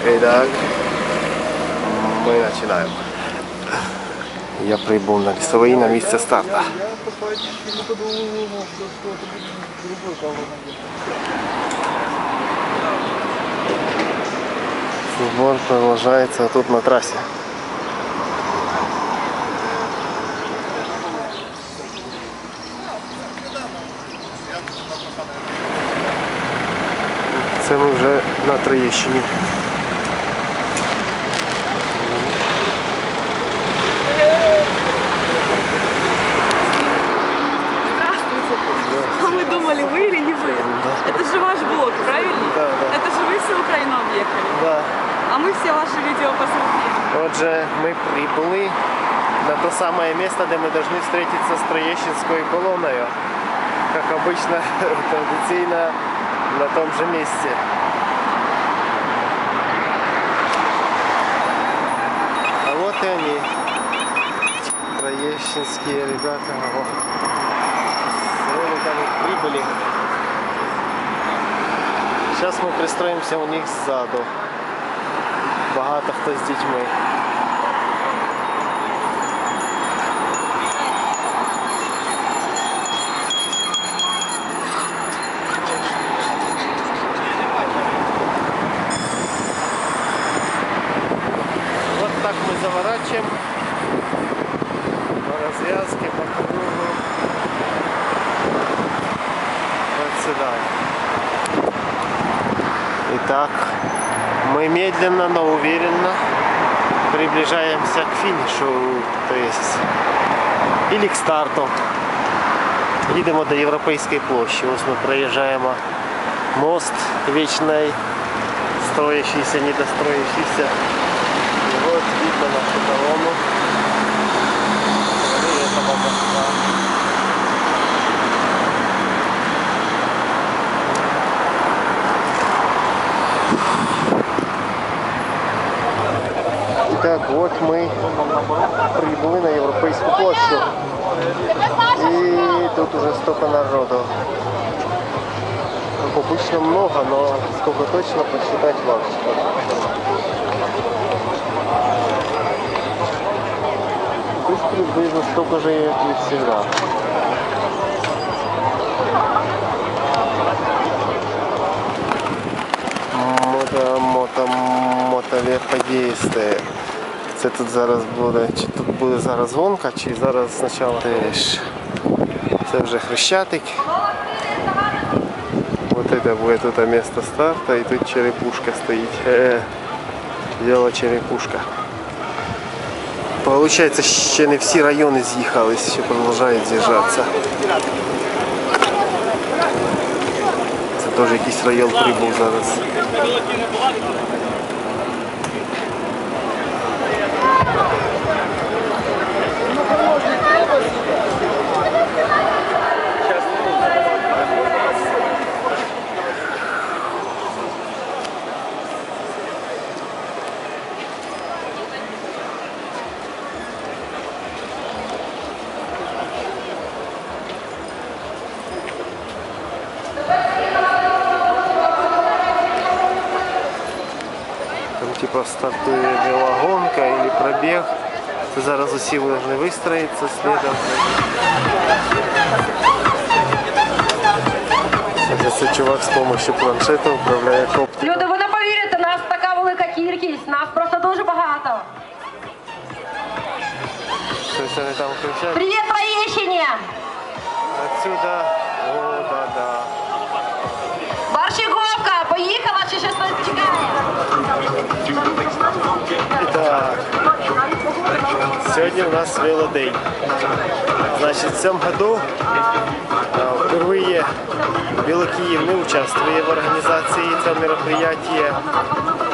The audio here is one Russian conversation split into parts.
Итак, мы начинаем. Я прибув на лісовий на місце старта. Сбор продолжается тут на трассе. Це ми вже на Троєщині. А мы думали, вы или не вы? Это же ваш блог, правильно? Да, да. Это же вы всю Украину объехали. Да. А мы все ваши видео посмотрели. Отже, ми прибули на то самое место, де ми должны встретиться з Троєщинською колоною. Как обычно, традиционно на том же месте. А вот и они. Троещинские ребята. С прибыли. Сейчас мы пристроимся у них сзаду. Багато хто з дітьми. Вот так мы заворачиваем по развязке, по кругу Вот сюда. Итак, мы медленно, но уверенно приближаемся к финишу, то есть или к старту. Їдемо до Європейської площі. Ось ми проїжджаємо мост вічний, строящийся, недостроящийся. И вот видно нашу колонну. Вот мы прибыли на Европейскую площадь. И тут уже столько народу. Как обычно много, но сколько точно посчитать важно. Тут приблизно столько же, и всегда. Мото, мото, мотовеходісти. Це тут зараз буде, чи тут буде зараз гонка, чи зараз спочатку теж. Це вже хрещатик. Вот это будет это место старта, и тут черепушка стоит. Э, Дело черепушка. Получается, ще не всі райони з'їхались, ще продовжують з'їжджатися. Це теж якийсь район прибув зараз. Come on. Там типа стартує велогонка или пробіг. Це зараз усі повинні вистроїтися слідом. Це, це чувак з допомогою планшета управляє коптером. Люди, ви не повірите, нас така велика кількість, нас просто дуже багато. Щось вони там кричать. Привіт, Троєщині! Отсюда. сегодня у нас велодей. Значит, в цьому году э, впервые Белокиев не участвует в организации этого мероприятия.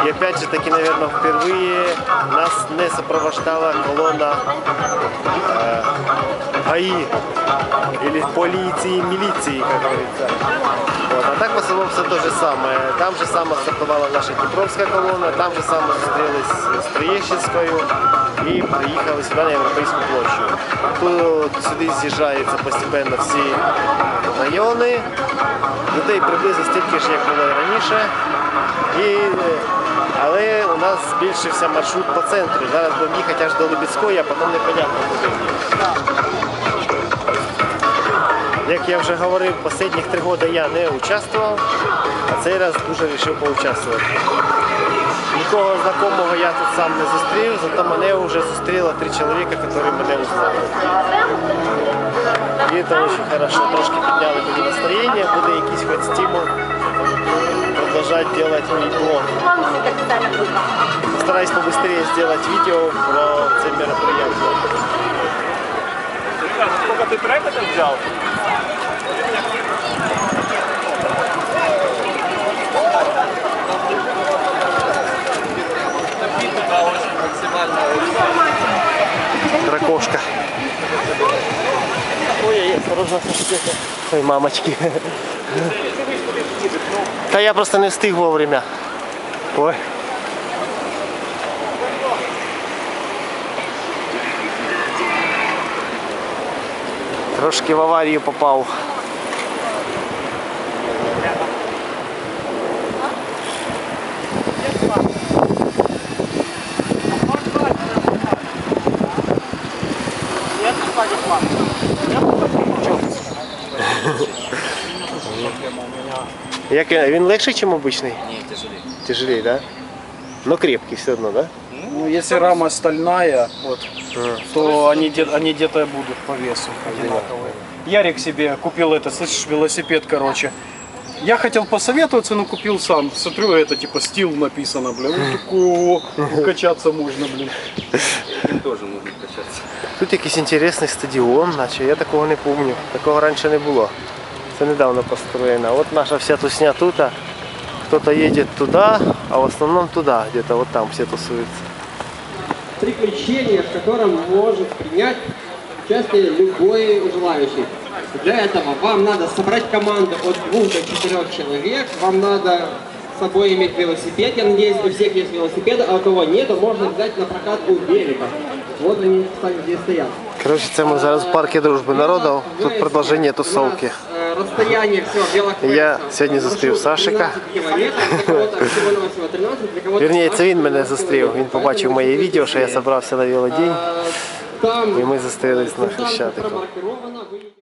И опять же таки, наверное, впервые нас не сопровождала колонна э, ГАИ или полиции, милиции, как говорится. Вот. А так в основном все то же самое. Там же само стартувала наша Дніпровська колона, там же само зустрілись з Троєщинською і приїхали сюди на Європейську площу. Тут сюди з'їжджаються постійно всі райони. Людей приблизно стільки ж, як було раніше. І е, Але у нас збільшився маршрут по центру. Зараз будемо їхати аж до Лебідської, а потім непонятно куди. Як я вже говорив, останніх три роки я не участвував, а цей раз дуже вирішив поучаствувати. Нікого знайомого я тут сам не зустрів, зато мене вже зустріло три чоловіка, які мене узнали. І це дуже хорошо, трошки підняли мені настроєння, буде якийсь хоч стимул продовжувати робити мій блог. Постараюсь побыстрее сделать видео про це мероприятие. Сколько ты трек это взял? Дракошка. Ой, мамочки. Та я просто не встиг вовремя. Ой. Трошки в аварію попав. Як він, він легший, ніж обичний? Ні, тяжелее. Тяжелее, да? Ну крепкий все одно, да? Ну, если рама стальная, вот, то они, где- они где-то будут по весу одинаковые. Ярик себе купил это, слышишь, велосипед, короче. Я хотел посоветоваться, но купил сам. Смотрю, это типа стил написано, блин. Вот такого качаться можно, блин. Тут якийсь інтересний стадіон, наче я такого не пам'ятаю. Такого раніше не було. Це недавно построєно. От наша вся тусня тут. а Кто-то едет туда, а в основном туда, где-то вот там все тусуются. приключение, в котором может принять участие любой желающий. Для этого вам надо собрать команду от двух до четырех человек. Вам надо с собой иметь велосипед. Я надеюсь, у всех есть велосипеды, а у кого нет, можно взять на прокат у берега. Вот они, кстати, здесь стоят. Коротше, це ми зараз в парку дружби народів. Тут продовження тусовки. Э, Расстояние все белых Я сьогодні зустрів Сашика. Вірніше, це він мене зустрів. Він побачив моє відео, що я зібрався на велодень. Там І ми зустрілись на там Хрещатику. промаркировано, вы-